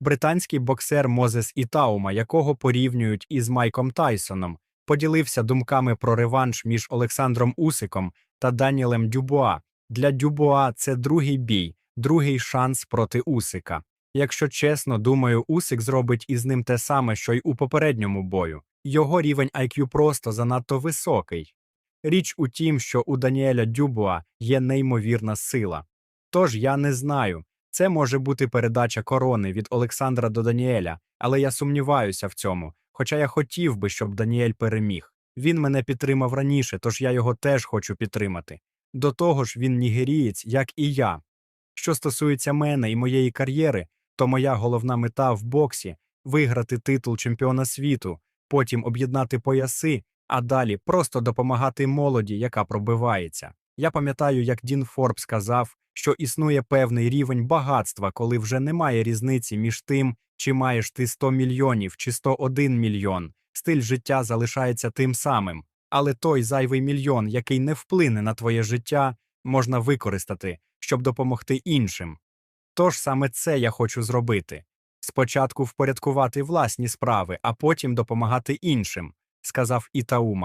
Британський боксер Мозес Ітаума, якого порівнюють із Майком Тайсоном, поділився думками про реванш між Олександром Усиком та Даніелем Дюбуа. Для Дюбуа це другий бій, другий шанс проти Усика. Якщо чесно, думаю, Усик зробить із ним те саме, що й у попередньому бою. Його рівень IQ просто занадто високий. Річ у тім, що у Даніеля Дюбуа є неймовірна сила. Тож я не знаю. Це може бути передача корони від Олександра до Даніеля, але я сумніваюся в цьому. Хоча я хотів би, щоб Даніель переміг. Він мене підтримав раніше, тож я його теж хочу підтримати. До того ж, він нігерієць, як і я. Що стосується мене і моєї кар'єри, то моя головна мета в боксі виграти титул чемпіона світу, потім об'єднати пояси, а далі просто допомагати молоді, яка пробивається. Я пам'ятаю, як Дін Форб сказав, що існує певний рівень багатства, коли вже немає різниці між тим, чи маєш ти 100 мільйонів чи 101 мільйон. Стиль життя залишається тим самим, але той зайвий мільйон, який не вплине на твоє життя, можна використати, щоб допомогти іншим. Тож саме це я хочу зробити. Спочатку впорядкувати власні справи, а потім допомагати іншим, сказав Ітаума.